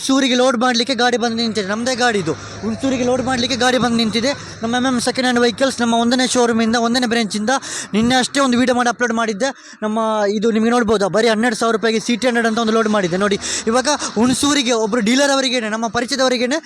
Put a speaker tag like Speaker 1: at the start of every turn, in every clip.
Speaker 1: ಹುಣಸೂರಿಗೆ load ಮಾಡಲಿಕ್ಕೆ ಗಾಡಿ ಬಂದು ನಿಂತಿದೆ. ನಮ್ಮದೇ ಗಾಡಿ ಇದು. ಹುಣಸೂರಿಗೆ ಲೋಡ್ ಮಾಡಲಿಕ್ಕೆ ಗಾಡಿ ಬಂದು ನಿಂತಿದೆ. ನಮ್ಮ M M second hand vehicles ನಮ್ಮ ಒಂದನೇ ಶೋರೂಮಿಂದ ಒಂದನೇ ಬ್ರಾಂಚಿಂದ ನಿನ್ನೆ ಅಷ್ಟೇ ಒಂದು ವೀಡಿಯೋ ಮಾಡಿ ಅಪ್ಲೋಡ್ ಮಾಡಿದ್ದೆ. ನಮ್ಮ ಇದು ನಿಮಗೆ ನೋಡ್ಬೋದು? ಬರೀ ಹನ್ನೆರಡು ಸಾವಿರ ರೂಪಾಯಿಗೆ ಸಿ ಟಿ ಹಂಡ್ರೆಡ್ ಅಂತ ಒಂದು ಲೋಡ್ ಮಾಡಿದ್ದೆ. ನೋಡಿ, ಇವಾಗ ಹುಣಸೂರಿಗೆ ಒಬ್ಬರು ಡೀಲರ್ ಅವರಿಗೇನೆ, ನಮ್ಮ ಪರಿಚಯದವರಿಗೇನೆ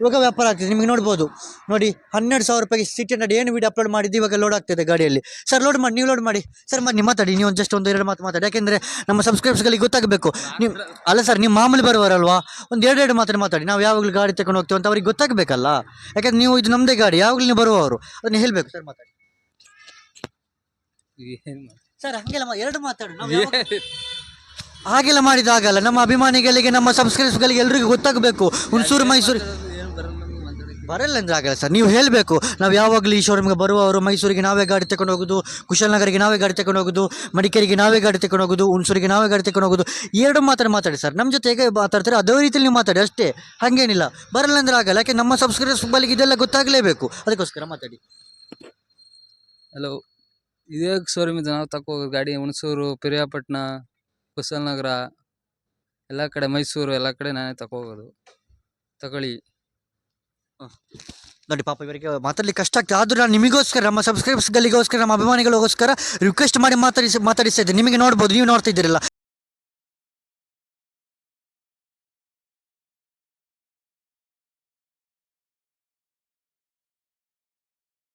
Speaker 1: ಇವಾಗ ವ್ಯಾಪಾರ ಆಗ್ತಿದೆ. ನಿಮಗೆ ನೋಡ್ಬೋದು. ನೋಡಿ ಹನ್ನೆರಡು ಸಾವಿರ ರೂಪಾಯಿಗೆ ಸಿಟಿ ಹಂಡ್ರೆಡ್ ಏನು ವಿಡಿಯೋ ಅಪ್ಲೋಡ್ ಮಾಡಿದ್ದು ಇವಾಗ ಲೋಡ್ ಆಗ್ತಿದೆ ಗಾಡಿಯಲ್ಲಿ. ಸರ್ ಲೋಡ್ ಮಾಡಿ ನೀವು ಲೋಡ್ ಮಾಡಿ. ಸರ್ ಮಾಡಿ ನಿಮ್ಮ ಮಾತಾಡಿ ನೀವು ಜಸ್ಟ್ ಒಂದು ಎರಡು ಮಾತು ಮಾತಾಡಿ. ಯಾಕೆಂದರೆ ನಮ್ಮ ಸಬ್ಸ್ಕ್ರೈಬ್ಸ್ಗಳಿಗೆ ಗೊತ್ತಾಗಬೇಕು. ನೀವು ಅಲ್ಲ ಸರ್ ನೀವು ಮಾಮೂಲಿ ಬರುವರಲ್ವಾ? ಒಂದು ಎರಡು ಎರಡು ಮಾತಾಡಿ ಮಾತಾಡಿ. ನಾವು ಯಾವಾಗಲೂ ಗಾಡಿ ತಗೊಂಡು ಹೋಗ್ತೀವಿ ಅಂತ ಅವ್ರಿಗೆ ಗೊತ್ತಾಗಬೇಕಲ್ಲ? ಯಾಕಂದ್ರೆ ನೀವು ಇದು ನಮ್ಮದೇ ಗಾಡಿ ಯಾವಾಗಲೂ ನೀವು ಬರುವವರು. ಅದನ್ನ ಹೇಳಬೇಕು ಸರ್ ಮಾತಾಡಿ. ಸರ್ ಹಂಗೆಲ್ಲ ಎರಡು ಮಾತಾಡಿ. ಹಾಗೆಲ್ಲ ಮಾಡಿದಾಗಲ್ಲ ನಮ್ಮ ಅಭಿಮಾನಿಗಳಿಗೆ ನಮ್ಮ ಸಬ್ಸ್ಕ್ರೈಬ್ಸ್ಗಳಿಗೆ ಎಲ್ರಿಗೂ ಗೊತ್ತಾಗಬೇಕು. ಹುಣಸೂರು ಮೈಸೂರು
Speaker 2: ಏನ್ ಬರಲ್ಲ ನಮ್ಗೆ ಮಾತಾಡಕ್ಕೆ.
Speaker 1: ಬರಲ್ಲ ಅಂದ್ರೆ ಆಗಲ್ಲ ಸರ್? ನೀವು ಹೇಳಬೇಕು. ನಾವು ಯಾವಾಗಲೂ ಈ ಶೋರೂಮ್ಗೆ ಬರುವವರು ಮೈಸೂರಿಗೆ ನಾವೇ ಗಾಡಿ ತಗೊಂಡು ಹೋಗೋದು ಕುಶಾಲನಗರಿಗೆ ನಾವೇ ಗಾಡಿ ತಗೊಂಡು ಹೋಗೋದು, ಮಡಿಕೇರಿಗೆ ನಾವೇ ಗಾಡಿ ತಗೊಂಡು ಹೋಗೋದು, ಹುಣಸೂರಿಗೆ ನಾವೇ ಗಾಡಿ ತಗೊಂಡು ಹೋಗೋದು. ಎರಡು ಮಾತ್ರ ಮಾತಾಡಿ ಸರ್. ನಮ್ಮ ಜೊತೆ ಹೇಗೆ ಮಾತಾಡ್ತಾರೆ ಅದೇ ರೀತಿಯಲ್ಲಿ ನೀವು ಮಾತಾಡಿ, ಅಷ್ಟೇ. ಹಾಗೇನಿಲ್ಲ. ಬರಲ್ಲ ಅಂದ್ರೆ ಆಗಲ್ಲ ಯಾಕೆ ನಮ್ಮ ಸಬ್ಸ್ಕ್ರೈಬರ್ಸ್ ಬಳಿಗೆ ಇದೆಲ್ಲ ಗೊತ್ತಾಗಲೇಬೇಕು. ಅದಕ್ಕೋಸ್ಕರ ಮಾತಾಡಿ.
Speaker 2: ಹಲೋ ಇದೇ ಶೋರೂಮ್ ಇದೆ ನಾವು ತಕೋ ಗಾಡಿ ಹುಣಸೂರು, ಪಿರಿಯಾಪಟ್ಟಣ ಕುಶಾಲನಗರ ಎಲ್ಲ ಕಡೆ ಮೈಸೂರು, ಎಲ್ಲ ಕಡೆ ನಾನೇ ತಗೋಗೋದು ತಗೊಳ್ಳಿ.
Speaker 1: ನೋಡಿ ಪಾಪ ಇವರಿಗೆ ಮಾತಾಡಲಿ ಕಷ್ಟ ಆಗ್ತದೆ. ಆದರೂ ನಾನು ನಿಮಗೋಸ್ಕರ, ನಮ್ಮ ಸಬ್ಸ್ಕ್ರೈಬರ್ಸ್ಗಳಿಗೋಸ್ಕರ ನಮ್ಮ ಅಭಿಮಾನಿಗಳಿಗೋಸ್ಕರ ರಿಕ್ವೆಸ್ಟ್ ಮಾಡಿ ಮಾತಾಡಿಸಿ ಮಾತಾಡಿಸ್ತಾ ಇದ್ದೆ ನಿಮಗೆ ನೋಡ್ಬೋದು, ನೀವು ನೋಡ್ತಾ ಇದ್ದೀರಲ್ಲ.